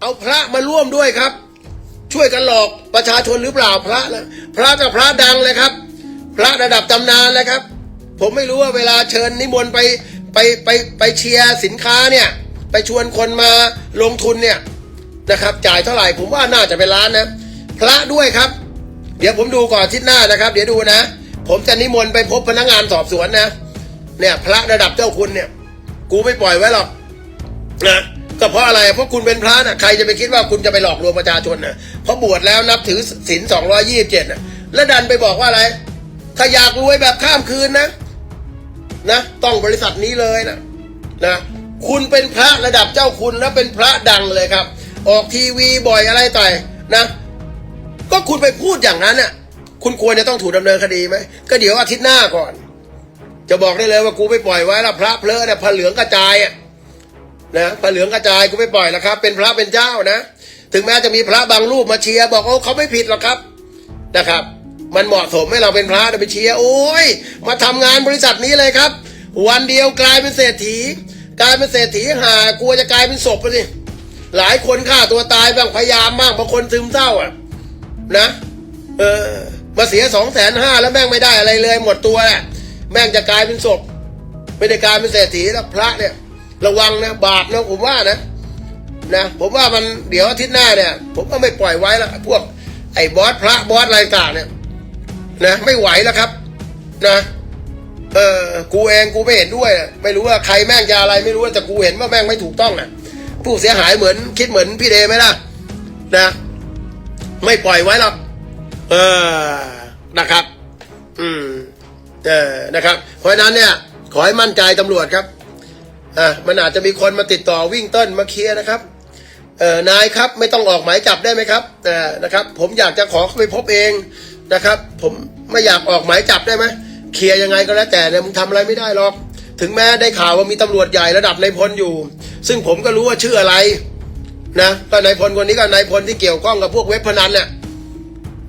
เอาพระมาร่วมด้วยครับ ช่วยกันหลอกประชาชนหรือเปล่าพระนะพระกับพระดังเลยครับ พระระดับตำนานเลยครับ ผมไม่รู้ว่าเวลาเชิญนิมนต์ไปไปไปไปเชียร์สินค้าเนี่ยไปชวนคนมาลงทุนเนี่ยนะครับ จ่ายเท่าไหร่ผมว่าน่าจะเป็นล้านนะ พระด้วยครับ เดี๋ยวผมดูก่อนทิศหน้านะครับ เดี๋ยวดูนะ ผมจะนิมนต์ไปพบพนักงานสอบสวนนะ เนี่ย พระระดับเจ้าคุณเนี่ย กูไม่ปล่อยไว้หรอกนะ ก็เพราะอะไรเพราะคุณเป็นพระนะใครจะไปคิดว่าคุณจะไปหลอกลวงประชาชนนะเพราะบวชแล้วนับถือศีลสองร้อยี่สิบเจ็ดนะแล้วดันไปบอกว่าอะไร ถ้าอยากรวยแบบข้ามคืนนะนะต้องบริษัทนี้เลยนะนะคุณเป็นพระระดับเจ้าคุณแล้วเป็นพระดังเลยครับ ออกทีวีบ่อยอะไรต่อยนะ ก็คุณไปพูดอย่างนั้นน่ะ คุณควรจะต้องถูกดำเนินคดีไหมก็เดี๋ยวอาทิตย์หน้าก่อน จะบอกได้เลยว่ากูไม่ปล่อยไว้ล้วพระเพลอเนี่ยพระเหลืองกระจายอะ นะพระเหลืองกระจายกูไม่ปล่อยแล้วครับ เป็นพระเป็นเจ้านะ ถึงแม้จะมีพระบางรูปมาเชียร์บอกโอ้เขาไม่ผิดหรอกครับนะครับ มันเหมาะสมให้เราเป็นพระไปเชียร์โอ้ยมาทำงานบริษัทนี้เลยครับ วันเดียวกลายเป็นเศรษฐี กลายเป็นเศรษฐีหากลัวจะกลายเป็นศพไปสิหลายคนฆ่าตัวตายบ้างพยายามบ้างบางคนซึมเศร้าอะนะเออมาเสียสองแสนห้าแล้วแม่งไม่ได้อะไรเลย หมดตัวแหละแม่งจะกลายเป็นศพไม่ได้กลายเป็นเศรษฐีแล้วพระเนี่ย ระวังนะบาปนะผมว่านะนะผมว่ามันเดี๋ยวอาทิตย์หน้าเนี่ย ผมก็ไม่ปล่อยไว้ล้วพวกไอ้บอสพระบอสอะไรต่างเนี่ยนะไม่ไหวแล้วครับ นะเออกูเองกูไม่เห็นด้วยอะไม่รู้ว่าใครแม่งจะอะไรไม่รู้แต่กูเห็นว่าแม่งไม่ถูกต้องนะผู้เสียหายเหมือนคิดเหมือนพี่เดไหมล่ะนะ ไม่ปล่อยไว้หรอกเออนะครับ อืมเออนะครับเพราะนั้นเนี่ย ขอให้มั่นใจตำรวจครับ อะมันอาจจะมีคนมาติดต่อวิ่งต้นมาเคลียร์นะครับเออนายครับไม่ต้องออกหมายจับได้ไหมครับเออนะครับ ผมอยากจะขอเข้าไปพบเองนะครับ ผมไม่อยากออกหมายจับได้ไหมเคลียร์ยังไงก็แล้วแต่เนี่ยมึงทำอะไรไม่ได้หรอก ถึงแม้ได้ข่าวว่ามีตำรวจใหญ่ระดับนายพลอยู่ ซึ่งผมก็รู้ว่าชื่ออะไรนะก็นายพลคนนี้ก็นายพลที่เกี่ยวข้องกับพวกเว็บพนันเนี่ย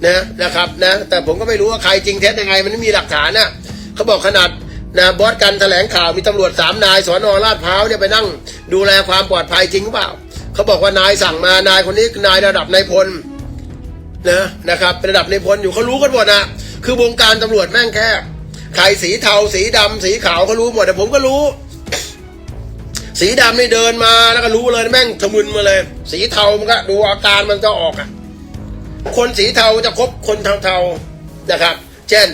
นะนะครับนะแต่ผมก็ไม่รู้ว่าใครจริงเท็จยังไง มันไม่มีหลักฐานน่ะเขาบอกขนาด นะบอสกันแถลงข่าวมีตำรวจสามนายสอนอลาดพร้าวเนี่ยไปนั่งดูแลความปลอดภัยจริงหรือเปล่าเขาบอกว่านายสั่งมานายคนนี้นายระดับนายพลนะนะครับเป็นระดับนายพลอยู่เขารู้กันหมดนะคือวงการตำรวจแม่งแค่ใครสีเทาสีดำสีขาวเขารู้หมดแต่ผมก็รู้ สีดำนี่เดินมาแล้วก็รู้เลยแม่งทะมึนมาเลย สีเทามันก็ดูอาการมันจะออกอะคนสีเทาจะคบคนเทาๆนะครับ เช่น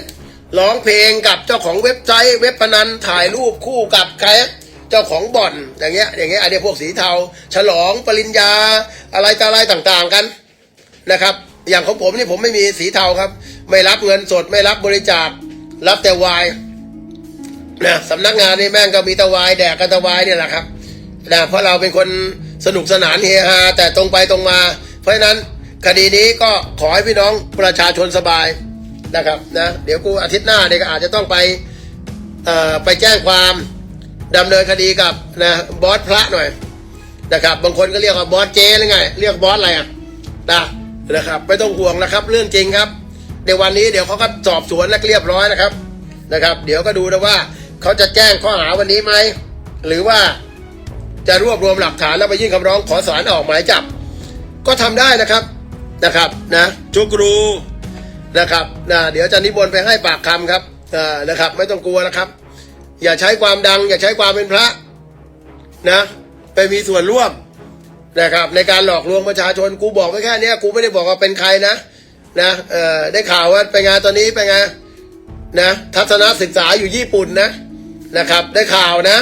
ร้องเพลงกับเจ้าของเว็บไซต์ เว็บพนันถ่ายรูปคู่กับใครเจ้าของบ่อนอย่างเงี้ยอย่างเงี้ยอันนี้พวกสีเทา ฉลองปริญญาอะไรต่ออะไรต่างๆกันนะครับอย่างของผมนี่ผมไม่มีสีเทาครับ ไม่รับเงินสดไม่รับบริจาครับแต่วายนะสำนักงานนี่แม่งก็มีตะวายแดกกันตะวายเนี่ยแหละครับนะเพราะเราเป็นคนสนุกสนานเฮฮาแต่ตรงไปตรงมา เพราะฉะนั้นคดีนี้ก็ขอให้พี่น้องประชาชนสบาย นะครับนะเดี๋ยวกูอาทิตย์หน้าเนี่ยก็อาจจะต้องไปเอ่อไปแจ้งความดำเนินคดีกับนะบอสพระหน่อยนะครับ บางคนก็เรียกว่าบอสเจหรือไง เรียกบอสอะไรอะนะนะครับไม่ต้องห่วงนะครับ เรื่องจริงครับเดี๋ยววันนี้เดี๋ยวเขาก็สอบสวนและเรียบร้อยนะครับนะครับ เดี๋ยวก็ดูนะว่าเขาจะแจ้งข้อหาวันนี้ไหมหรือว่าจะรวบรวมหลักฐานแล้วไปยื่นคำร้องขอสารออกหมายจับ ก็ทำได้นะครับนะครับนะจุกรู นะครับนะเดี๋ยวจะนิมนไปให้ปากคำครับนะครับ ไม่ต้องกลัวนะครับ อย่าใช้ความดัง อย่าใช้ความเป็นพระนะไปมีส่วนร่วมนะครับ ในการหลอกลวงประชาชนกูบอกไว้แค่นี้กูไม่ได้บอกว่าเป็นใครนะนะเออได้ข่าวว่าไปงานตอนนี้ไปไงนะทัศนศึกษาอยู่ญี่ปุ่นนะนะครับ ได้ข่าวนะ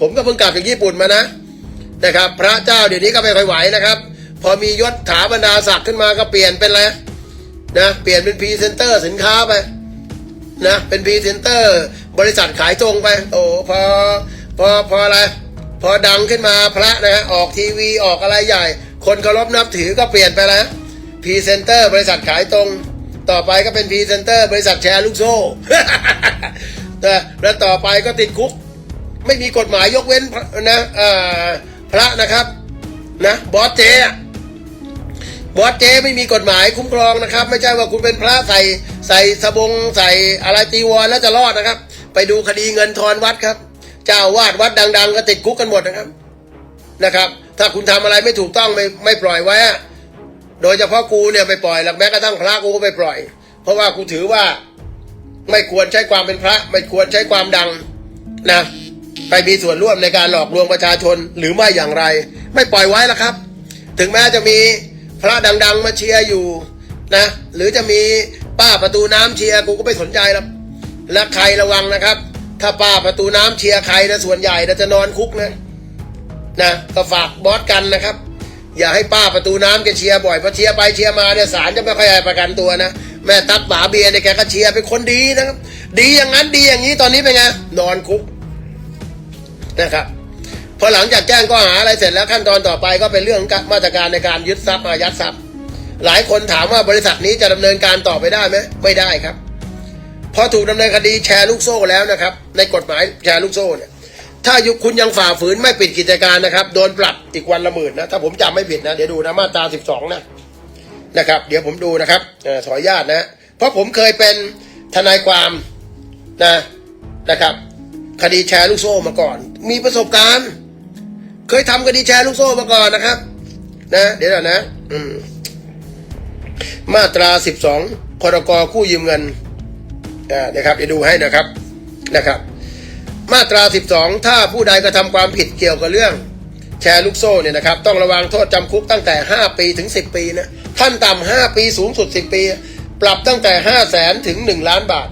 ผมก็เพิ่งกลับจากญี่ปุ่นมานะนะครับ พระเจ้าเดี๋ยวนี้ก็ไม่ค่อยไหวนะครับ พอมียศถาบรรดาศักดิ์ขึ้นมาก็เปลี่ยนเป็นอะไร นะเปลี่ยนเป็นพรีเซนเตอร์สินค้าไปนะเป็นพรีเซนเตอร์ บริษัทขายตรงไป โอ้พอพอพออะไร พอดังขึ้นมาพระนะฮะออกทีวีออกอะไรใหญ่ คนเคารพนับถือก็เปลี่ยนไปแล้วพรีเซนเตอร์ บริษัทขายตรง ต่อไปก็เป็นพรีเซนเตอร์บริษัทแชร์ลูกโซ่นะแล้วต่อไปก็ติดคุก ไม่มีกฎหมายยกเว้นพระนะเออพระนะครับ นะบอสเจ บอสเจไม่มีกฎหมายคุ้มครองนะครับ ไม่ใช่ว่าคุณเป็นพระใส่ใส่สบงใส่อะไรจีวรแล้วจะรอดนะครับ ไปดูคดีเงินทอนวัดครับ เจ้าวาดวัดดัง ๆ ก็ติดคุกกันหมดนะครับนะครับ ถ้าคุณทำอะไรไม่ถูกต้องไม่ไม่ปล่อยไว้ โดยเฉพาะกูเนี่ยไม่ปล่อยหรอกแม้กระทั่งพระกูก็ไม่ปล่อย เพราะว่ากูถือว่าไม่ควรใช้ความเป็นพระ ไม่ควรใช้ความดังนะไปมีส่วนร่วมในการหลอกลวงประชาชนหรือไม่อย่างไร ไม่ปล่อยไว้แล้วครับ ถึงแม้จะมี พระดัง ๆ มาเชียร์อยู่นะ หรือจะมีป้าประตูน้ำเชียร์กูก็ไม่สนใจหรอกและใครระวังนะครับ ถ้าป้าประตูน้ำเชียร์ใครนะส่วนใหญ่นะจะนอนคุกนะนะก็ฝากบอสกันนะครับ อย่าให้ป้าประตูน้ำแกเชียร์บ่อยเพราะเชียร์ไปเชียร์มาเนี่ยศาลจะไม่ค่อยให้ประกันตัวนะแม่ตักป๋าเบียร์เนี่ยแกก็เชียร์เป็นคนดีนะครับ ดีอย่างนั้นดีอย่างนี้ตอนนี้เป็นไงนอนคุกนะครับ พอหลังจากแจ้งข้อหาอะไรเสร็จแล้วขั้นตอนต่อไปก็เป็นเรื่องมาตรการในการยึดทรัพย์อายัดทรัพย์ หลายคนถามว่าบริษัทนี้จะดำเนินการต่อไปได้ไหมไม่ได้ครับพราะถูกดำเนินคดีแชร์ลูกโซ่แล้วนะครับ ในกฎหมายแชร์ลูกโซ่เนี่ยถ้ายุคุณยังฝ่าฝืนไม่ปิดกิจการนะครับ โดนปรับอีกวันละหมื่นนะ ถ้าผมจำไม่ผิดนะ เดี๋ยวดูนะมาตราสิบสองนะนะครับ เดี๋ยวผมดูนะครับออขออนุญาตนะ เพราะผมเคยเป็นทนายความนะนะครับ คดีแชร์ลูกโซ่มาก่อน มีประสบการณ์ เคยทำคดีแชร์ลูกโซ่มาก่อนนะครับ นะ เดี๋ยวนะอืมมาตราสิบสองพรกกู้ยืมเงินอ่านะครับเดี๋ยวดูให้นะครับนะครับ มาตรา 12 ถ้าผู้ใดกระทำความผิดเกี่ยวกับเรื่อง แชร์ลูกโซ่เนี่ยนะครับ ต้องระวังโทษจำคุกตั้งแต่ 5 ปีถึง 10 ปีนะขั้นต่ำ5ปีสูงสุด 10 ปี ปรับตั้งแต่ 5 0 0แสนถึง 1 ล้านบาท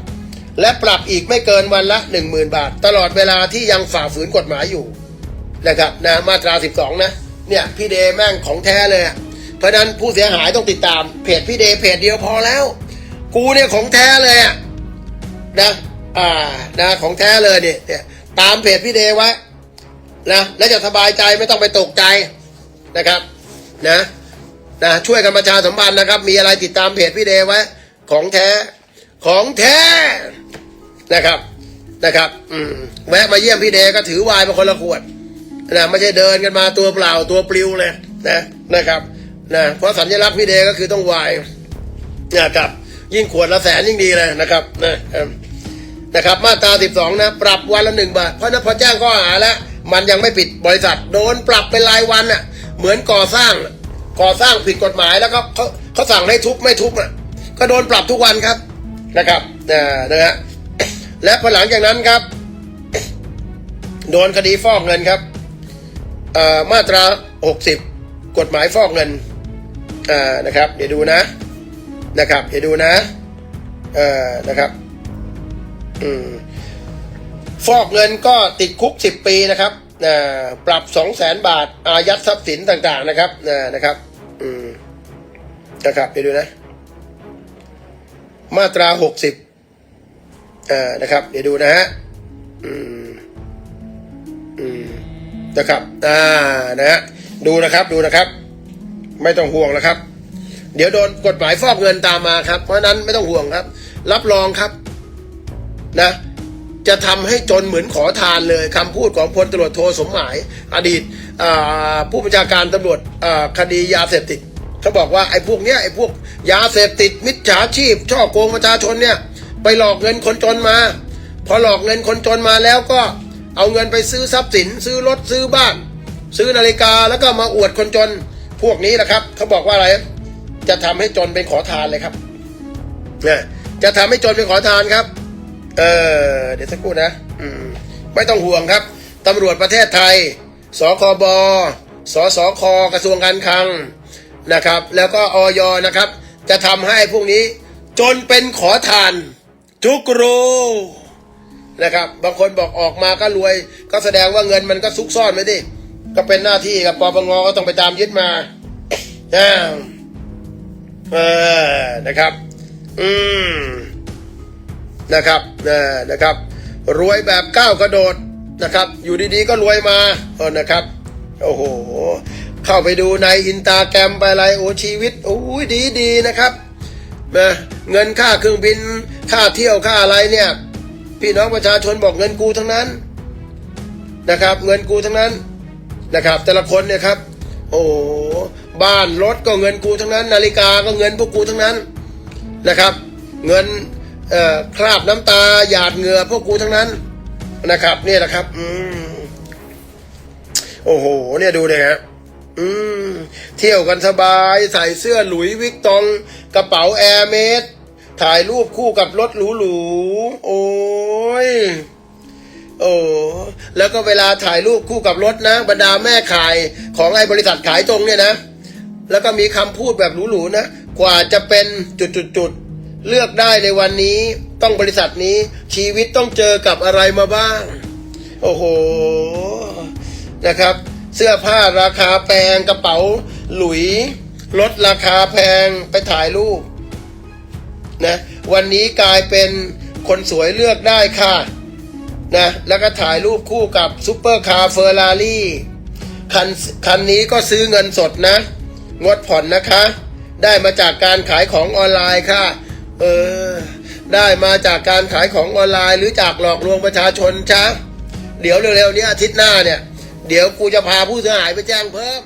และปรับอีกไม่เกินวันละ 10,000 บาท ตลอดเวลาที่ยังฝ่าฝืนกฎหมายอยู่ นะครับนะมาตรา 12 นะเนี่ยพี่เดแม่งของแท้เลยอะเพราะนั้นผู้เสียหายต้องติดตามเพจพี่เดเพจเดียวพอแล้ว กูเนี่ยของแท้เลยอะนะอ่านะของแท้เลยเนี่ยเนี่ยตามเพจพี่เดไว้นะแล้วจะสบายใจไม่ต้องไปตกใจนะครับนะนะช่วยกันประชาสัมพันธ์นะครับ มีอะไรติดตามเพจพี่เดไว้ของแท้ของแท้นะครับนะครับ อืมแวะมาเยี่ยมพี่เดก็ถือวายมาคนละขวด นะไม่ใช่เดินกันมาตัวเปล่าตัวปลิวเลยนะนะครับนะเพราะสัญลักษณ์พี่เดก็คือต้องวายนะครับ ยิ่งขวดละแสนยิ่งดีเลยนะครับนะนะครับ มาตรา12นะ ปรับวันละหนึ่งบาท เพราะนั้นพอแจ้งข้อหาแล้ว มันยังไม่ปิดบริษัท โดนปรับเป็นรายวันอะ เหมือนก่อสร้าง ก่อสร้างผิดกฎหมายแล้วก็เขาเขาสั่งให้ทุบไม่ทุบอะก็โดนปรับทุกวันครับนะครับนะนะฮะและพอหลังจากนั้นครับ โดนคดีฟอกเงินครับ มาตรา 60 กฎหมายฟอกเงินนะครับ เดี๋ยวดูนะนะครับ เดี๋ยวดูนะนะครับอฟอกเงินก็ติดคุกสิบปีนะครับปรับสองแสนบาท อายัดทรัพย์สินต่างๆนะครับนะครับนะครับ เดี๋ยวดูนะ มาตราหกสิบอ่านะครับ เดี๋ยวดูนะฮะอืม นะครับอ่านะฮะดูนะครับดูนะครับ ไม่ต้องห่วงนะครับ เดี๋ยวโดนกฎหมายฟอกเงินตามมาครับ เพราะนั้นไม่ต้องห่วงครับ รับรองครับนะจะทำให้จนเหมือนขอทานเลยคำพูดของพลตำรวจโทสมหมาย อดีตผู้บัญชาการตำรวจคดียาเสพติดเขาบอกว่าไอ้พวกเนี้ยไอ้พวกยาเสพติดมิจฉาชีพ ช่อโกงประชาชนเนี่ย ไปหลอกเงินคนจนมา พอหลอกเงินคนจนมาแล้วก็ เอาเงินไปซื้อทรัพย์สิน ซื้อรถซื้อบ้าน ซื้อนาฬิกาแล้วก็มาอวดคนจนพวกนี้แหละครับเขาบอกว่าอะไร จะทำให้จนเป็นขอทานเลยครับเนี่ยจะทำให้จนเป็นขอทานครับ เออเดี๋ยวสักครู่นะ อืมไม่ต้องห่วงครับตำรวจประเทศไทยสคบสสคกระทรวงการคลังนะครับ แล้วก็ออยนะครับ จะทำให้พวกนี้จนเป็นขอทาน ทุกรู นะครับ บางคนบอกออกมาก็รวย ก็แสดงว่าเงินมันก็ซุกซ่อนไว้ดิ ก็เป็นหน้าที่กับปปงก็ต้องไปตามยึดมาอ่าเออนะครับ อืม นะครับนะนะครับ รวยแบบก้าวกระโดดนะครับ อยู่ดีๆก็รวยมาเออนะครับ โอ้โห เข้าไปดูในอินตาแกรมไปอะไรโอ้ชีวิตโอ้ยดีดีๆนะครับนะเงินค่าเครื่องบิน ค่าเที่ยวค่าอะไรเนี่ย พี่น้องประชาชนบอกเงินกูทั้งนั้นนะครับ เงินกูทั้งนั้นนะครับ แต่ละคนเนี่ยครับ โอ้บ้านรถก็เงินกูทั้งนั้น นาฬิกาก็เงินพวกกูทั้งนั้นนะครับ เงินคราบน้ำตาหยาดเหงื่อพวกกูทั้งนั้นนะครับเนี่ยแหละครับอืมโอ้โห เนี่ยดูเลยฮะอืมเที่ยวกันสบายใส่เสื้อหลุยวิกตอง กระเป๋าแอร์เมส ถ่ายรูปคู่กับรถหรูๆ โอ้ย โอ้แล้วก็เวลาถ่ายรูปคู่กับรถนะ บรรดาแม่ขายของไอ้บริษัทขายตรงเนี่ยนะ แล้วก็มีคำพูดแบบหรูๆนะ กว่าจะเป็นจุดๆๆ เลือกได้ในวันนี้ ต้องบริษัทนี้ ชีวิตต้องเจอกับอะไรมาบ้าง โอ้โห นะครับ เสื้อผ้าราคาแพงกระเป๋า หลุยลดราคาแพงไปถ่ายรูป นะวันนี้กลายเป็นคนสวยเลือกได้ค่ะนะแล้วก็ถ่ายรูปคู่กับซุปเปอร์คาร์เฟอร์รารี่คันคันนี้ก็ซื้อเงินสดนะ งดผ่อนนะคะ ได้มาจากการขายของออนไลน์ค่ะ เออ ได้มาจากการขายของออนไลน์ หรือจากหลอกลวงประชาชนช้าเดี๋ยวเร็วๆนี้อาทิตย์หน้าเนี่ย เดี๋ยวกูจะพาผู้เสียหายไปแจ้งเพิ่ม